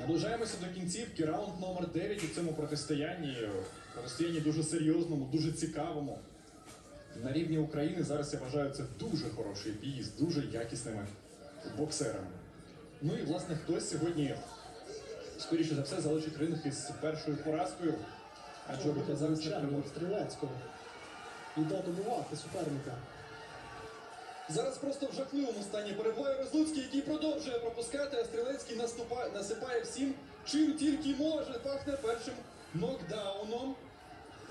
Наближаємося до кінцівки. Раунд номер 9 у цьому протистоянні. Протистоянні дуже серйозному, дуже цікавому. На рівні України зараз я вважаю це дуже хороший бій з дуже якісними боксерами. Ну і власне хтось сьогодні, скоріше за все, залишить ринг із першою поразкою. Адже рука зараз стрілецького. Іде добивати суперника. Зараз просто в жахливому стані перебуває Розлуцький, який продовжує пропускати, а Стрілецький наступає, насипає всім, чим тільки може. Пахне першим нокдауном.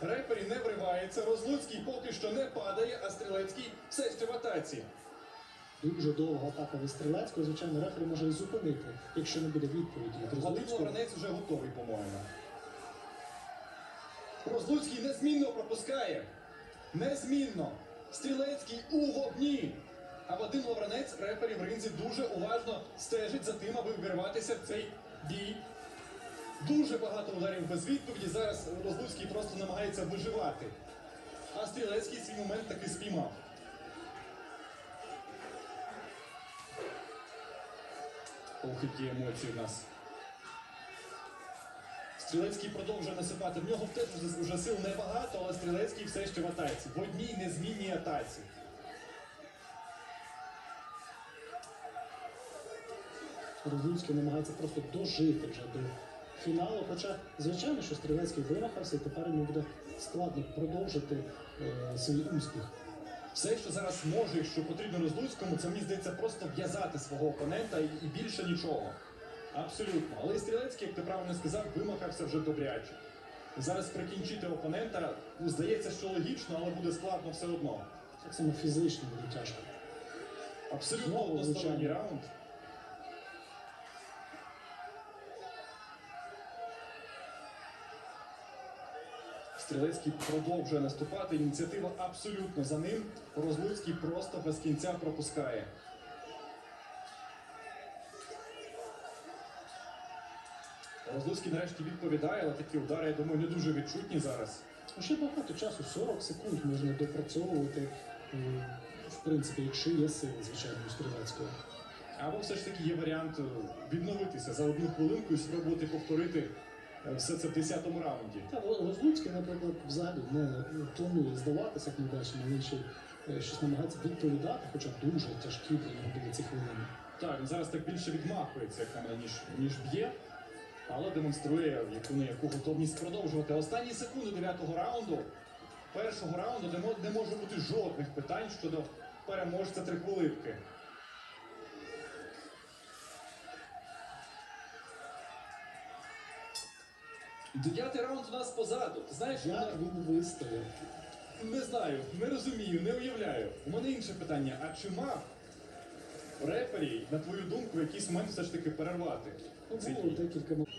Репері не вривається. Розлуцький поки що не падає, а Стрілецький все ще в атаці. Дуже довга атака від стрілецького. Звичайно, рефері може і зупинити, якщо не буде відповіді від Вадим. Лавранець вже готовий, по-моєму. Розлуцький незмінно пропускає. Незмінно. Стрілецький у вогні. А Вадим Лавранець, в ринзі, дуже уважно стежить за тим, аби вирватися в цей бій. Дуже багато ударів без відповіді. Зараз Розлуцький просто намагається виживати. А Стрілецький свій момент таки спіймав. Ох, які емоції в нас. Стрілецький продовжує насипати. В нього теж вже сил небагато, але Стрілецький все ще в атаці. В одній незмінній атаці. Розлуцький намагається просто дожити вже до фіналу. Хоча, звичайно, що стрілецький вирахався, і тепер йому буде складно продовжити е, свій успіх. Все, що зараз може, що потрібно Розлуцькому, це мені здається просто в'язати свого опонента і, більше нічого. Абсолютно. Але і Стрілецький, як ти правильно сказав, вимахався вже добряче. Зараз прикінчити опонента, ну, здається, що логічно, але буде складно все одно. Так само фізично буде тяжко. Абсолютно односторонній раунд. Стрілецький продовжує наступати. Ініціатива абсолютно за ним. Розлуцький просто без кінця пропускає. Розлуцький нарешті відповідає, але такі удари, я думаю, не дуже відчутні зараз. Ну, Ще багато часу, 40 секунд можна допрацьовувати. В принципі, якщо є сили, звичайно, у стрілецького. Або все ж таки є варіант е, відновитися за одну хвилинку і спробувати повторити все це в 10-му раунді. Та Розлуцький, наприклад, взагалі не планує здаватися, як ми бачимо, він ще е, щось намагається відповідати, хоча дуже тяжкі для нього були ці хвилини. Так, він зараз так більше відмахується, як на мене, ніж, ніж б'є, але демонструє яку не яку готовність продовжувати. Останні секунди 9-го раунду, першого раунду, де не може бути жодних питань щодо переможця трихвилинки. Дев'ятий раунд у нас позаду. Ти знаєш, Як мене- він вистояв? не знаю, не розумію, не уявляю. У мене інше питання: а чи мав рефері, на твою думку, в якийсь момент все ж таки перервати? Ну, було декілька моментів.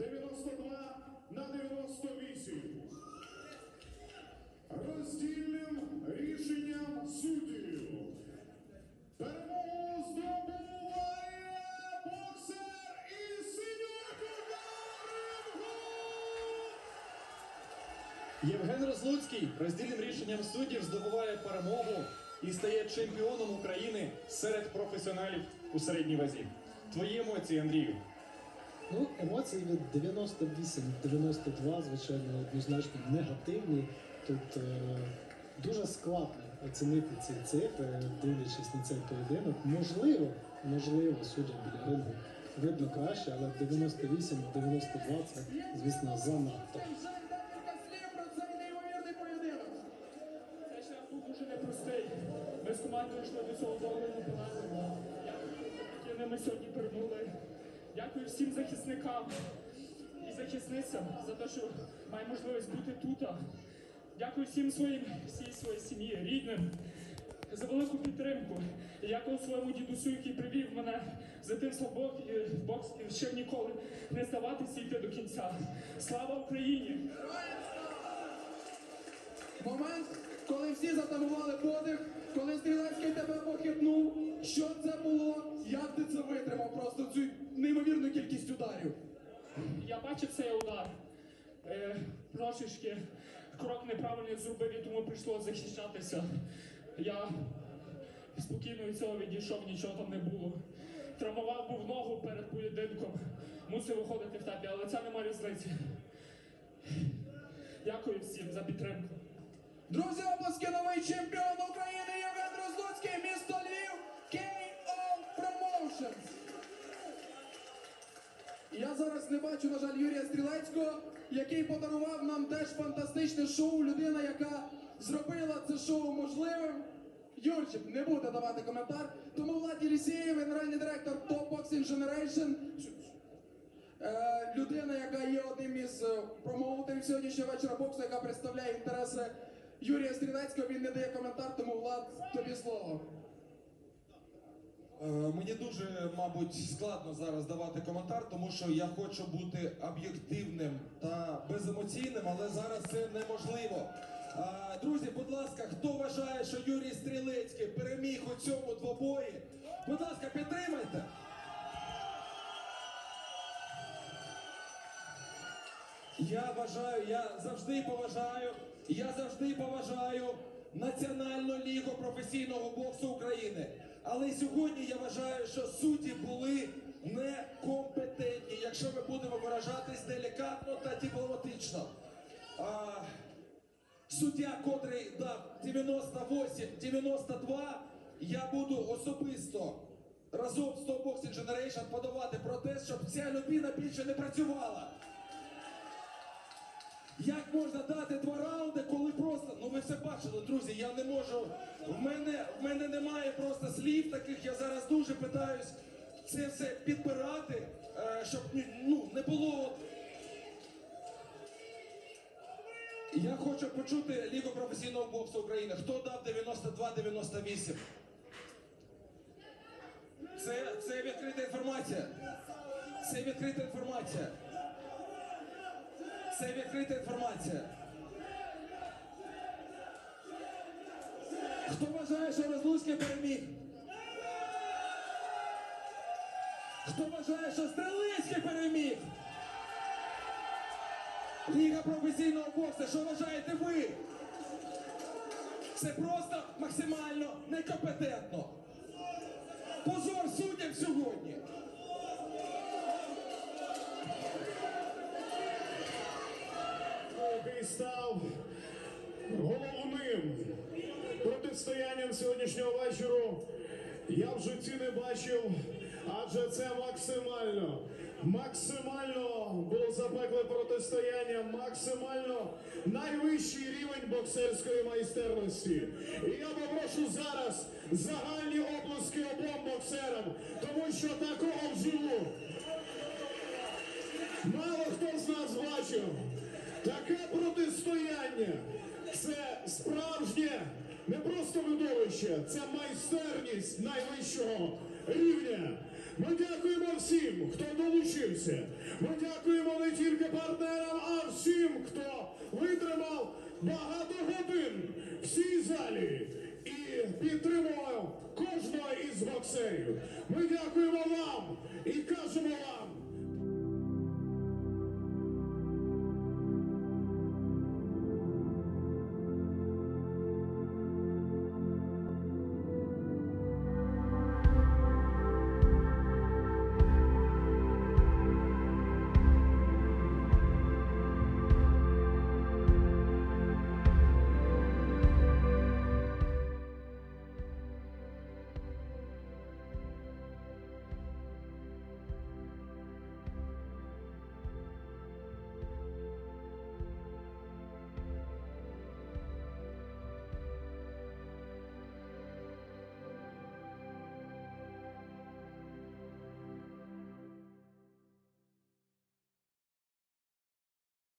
92 на 98. Роздільним рішенням суддів. Перемогу здобуває боксер із синього! Євген Розлуцький роздільним рішенням суддів здобуває перемогу і стає чемпіоном України серед професіоналів у середній вазі. Твої емоції, Андрію? Ну, емоції від 98-92, звичайно, однозначно негативні. Тут е, дуже складно оцінити ці цифри, дивлячись на цей поєдинок. Можливо, можливо, суддям біля рингу видно краще, але 98-92 це, звісно, занадто. Ми з командою йшли до цього. Дякую, якими ми сьогодні перемогли. Дякую всім захисникам і захисницям за те, що маю можливість бути тут. Дякую всім своїм, всій своїй сім'ї, рідним за велику підтримку. І дякую своєму дідусю, який привів мене з дитинства в бок- і бокс і ще ніколи не здаватися йти до кінця. Слава Україні! Момент, коли всі затамували подих, коли стрілецький тебе похитнув. Що це було? Як ти це витримав? Просто цю неймовірну кількість ударів. Я бачив цей удар. Е, Трошечки крок неправильний зробив, і тому прийшло захищатися. Я спокійно від цього відійшов, нічого там не було. Травмував був ногу перед поєдинком, мусив виходити в табі, але це нема різниці. Дякую всім за підтримку. Друзі, обласки новий чемпіон України Євген Розлуцький, місто Львів, KO Promotions. Я зараз не бачу, на жаль, Юрія Стрілецького, який подарував нам теж фантастичне шоу. Людина, яка зробила це шоу можливим. Юрчик не буде давати коментар. Тому Владі Лісєєв, генеральний директор Top Boxing Generation. Е, людина, яка є одним із е, промоутерів сьогоднішнього вечора боксу, яка представляє інтереси Юрія Стрілецького. Він не дає коментар, тому Влад, тобі слово. Е, Мені дуже, мабуть, складно зараз давати коментар, тому що я хочу бути об'єктивним та беземоційним, але зараз це неможливо. Е, Друзі, будь ласка, хто вважає, що Юрій Стрілецький переміг у цьому двобої? Будь ласка, підтримайте. Я вважаю, я завжди поважаю, я завжди поважаю Національну лігу професійного боксу України. Але сьогодні я вважаю, що судді були некомпетентні, якщо ми будемо виражатись делікатно та дипломатично. А, суддя, котрий дав 98-92, я буду особисто разом з Top Boxing Generation подавати протест, щоб ця людина більше не працювала. Як можна дати друзі, я не можу. В мене, в мене немає просто слів таких, я зараз дуже питаюсь це все підбирати, е, щоб ну, не було. Я хочу почути Лігу професійного боксу України. Хто дав 92-98? Це, це відкрита інформація. Це відкрита інформація. Це відкрита інформація. Хто вважає, що Розлуцький переміг? Хто вважає, що Стрелицький переміг? Ліга професійного боксу, що вважаєте ви? Це просто максимально некомпетентно. Позор суддям сьогодні. який став головним протистоянням сьогоднішнього вечору, я в житті не бачив, адже це максимально, максимально було запекле протистояння, максимально найвищий рівень боксерської майстерності. І я попрошу зараз загальні оплески обом боксерам, тому що такого вживу Мало хто з нас бачив таке протистояння. Це справжнє, не просто видовище, це майстерність найвищого рівня. Ми дякуємо всім, хто долучився. Ми дякуємо не тільки партнерам, а всім, хто витримав багато годин в цій залі і підтримував кожного із боксерів. Ми дякуємо вам і кажемо вам.